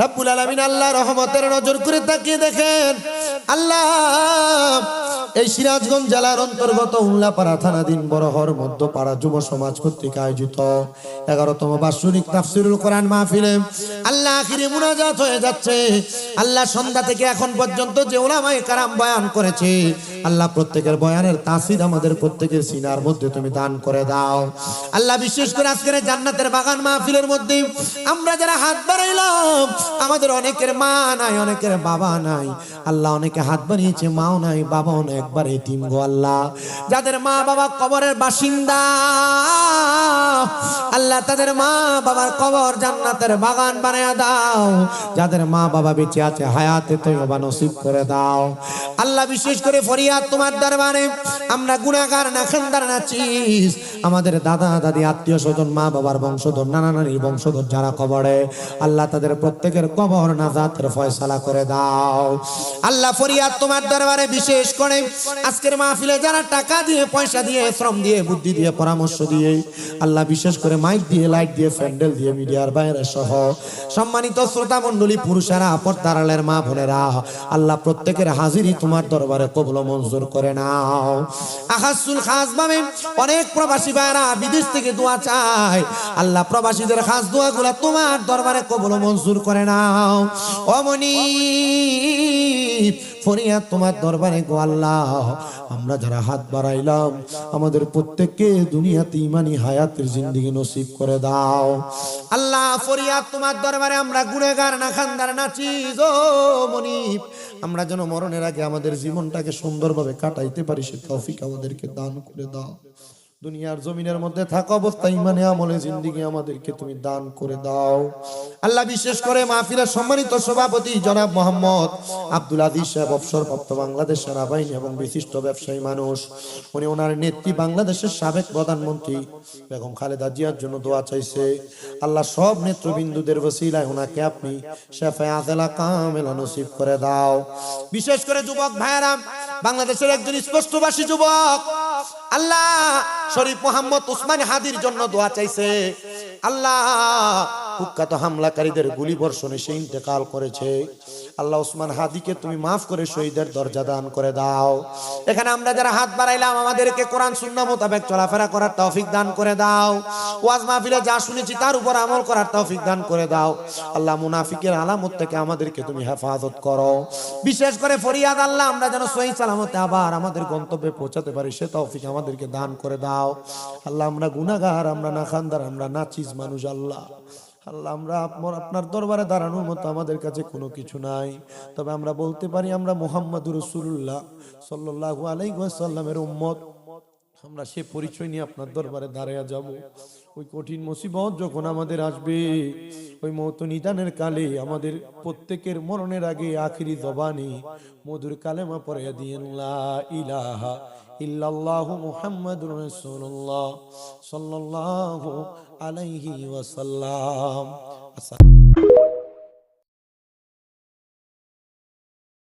রব্বুল আলামিন আল্লাহ রহমতের নজর করে তাকিয়ে দেখেন। আল্লাহ, এই সিরাজগঞ্জ জেলার অন্তর্গত উল্লাপাড়া থানাধীন বড়হর মধ্যপাড়া যুব সমাজ কর্তৃক আয়োজিত এগারোতম বাৎসরিক তাফসিরুল কোরআন মাহফিলে আল্লাহ আখিরে মুনাজাত হয়ে যাচ্ছে। আল্লাহ সন্ধ্যা থেকে এখন পর্যন্ত যে ওলামায়ে কারাম বয়ান করেছে, আল্লাহ প্রত্যেকের বয়ানের তাসির আমাদের প্রত্যেকের সিনার মধ্যে তুমি দান করে দাও। আল্লাহ বিশেষ করে আজকের জান্নাতের বাগান মাহফিলের মধ্যে আমরা যারা হাত বাড়াইলাম আমাদের অনেকের মা নাই, অনেকের বাবা নাই। আল্লাহ অনেকে হাত বাড়িয়েছে মাও নাই, বাবাও নাই। একবার এতিম গো আল্লাহ। যাদের মা বাবা কবরের বাসিন্দা, আল্লাহ তাদের মা বাবার কবর জান্নাতের বাগান বানায়া দাও। যাদের মা বাবা বেঁচে আছে, হায়াতে তৈবা নসিব করে দাও। আল্লাহ বিশেষ করে ফরিয়াদ তোমার দরবারে। আমরা গুণাগার না, খানদার না, চিস। আমাদের দাদা, দাদি, আত্মীয় স্বজন, মা বাবার বংশধর, নানা নানির বংশধর যারা কবরে, আল্লাহ তাদের প্রত্যেকের কবর নাজাতের ফয়সালা করে দাও। আল্লাহ ফরিয়াদ তোমার দরবারে বিশেষ করে, আজকের মাহফিলে যারা টাকা দিয়ে, পয়সা দিয়ে, শ্রম দিয়ে, বুদ্ধি দিয়ে, পরামর্শ দিয়ে, আল্লাহ বিশেষ করে মাইক দিয়ে, লাইট দিয়ে, প্যান্ডেল দিয়ে, মিডিয়ার বাইরে সহ সম্মানিত শ্রোতা মণ্ডলী, পুরুষেরা পর্দারালের মা বোনেরা, আল্লাহ প্রত্যেকের হাজিরি তোমার দরবারে কবল মঞ্জুর করে নাও। আহাসুল খাস ভাবে অনেক প্রবাসী ভাইরা বিদেশ থেকে দোয়া চায়। আল্লাহ প্রবাসীদের খাস দোয়াগুলা তোমার দরবারে কবল মঞ্জুর করে নাও। অমনি তোমার দরবারে আল্লাহ, আমরা যারা হাত বাড়াইলাম, আমাদের প্রত্যেককে দুনিয়াতে ইমানি হায়াতের জিন্দিগি নসিব করে দাও। আল্লাহ তোমার দরবারে আমরা গুণেগার না খানদার মনিব আমরা যেন মরণের আগে আমাদের জীবনটাকে সুন্দরভাবে কাটাইতে পারি, সে তৌফিক আমাদেরকে দান করে দাও। দুনিয়ার জমিনের মধ্যে থাকা অবস্থায় ইমানে আমলে জিন্দিগি আমাদেরকে তুমি দান করে দাও। আল্লাহ বিশেষ করে মাহফিলের সম্মানিত সভাপতি জনাব মোহাম্মদ আব্দুল আদিস সাহেব, অবসরপ্রাপ্ত বাংলাদেশ সেনাবাহিনী এবং বিশিষ্ট ব্যবসায়ী মানুষ। উনি ওনার নেত্রী বাংলাদেশের সাবেক প্রধানমন্ত্রী বেগম খালেদা জিয়ার জন্য দোয়া চাইছে। আল্লাহ সব নেতৃবৃন্দুদের বসিলায় ওনাকে আপনি শেফে আদেলা কামেলা নসিব করে দাও। বিশেষ করে যুবক ভাইয়েরা, বাংলাদেশের একজন স্পষ্টবাসী যুবক আল্লাহ শরীফ মোহাম্মদ উসমান হাদির জন্য দোয়া চাইছে। আল্লাহ কুখ্যাত হামলাকারীদের গুলি বর্ষণে সে ইন্তেকাল করেছে। আল্লাহ উসমান হাদিকে তুমি মাফ করে শহীদের দরজা দান করে দাও। এখানে আমরা যারা হাত বাড়াইলাম, আমাদেরকে কোরআন শূন্য মোতাবেক চলাফেরা করার তৌফিক দান করে দাও। ওয়াজ মাহফিলে যা শুনেছি তার উপর আমল করার তৌফিক দান করে দাও। আল্লাহ মুনাফিকের আলামত থেকে আমাদেরকে তুমি হেফাজত করো। বিশেষ করে ফরিয়াদ আল্লাহ, আমরা যেন সহি সালামতে আবার আমাদের গন্তব্যে পৌঁছাতে পারি, সে তৌফিক আমাদেরকে দান করে দাও। আল্লাহ, আমরা গুনাগার আমরা না খানদার, আমরা নাচিস মানুষ, আল্লাহ। আল্লাহ, আমরা আপনার আপনার দরবারে দাঁড়ানোর মতো আমাদের কাছে কোনো কিছু নাই। তবে আমরা বলতে পারি, আমরা মোহাম্মদ রসুল্লাহ সাল্লাহ আলাইসাল্লামের উম্মত। আমরা সে পরিচয় নিয়ে আপনার দরবারে দাঁড়াইয়া যাব। ওই কঠিন মুসিবত যখন আমাদের আসবে, ওই মত নিদানের কালে আমাদের প্রত্যেকের মরণের আগে আখিরি জবানি মধুর কালেমা পড়ে দিয়েন ইলাহা ইল্লাল্লাহ রাসূলুল্লাহ সাল্লাল্লাহু আলাইহি ওয়াসাল্লাম।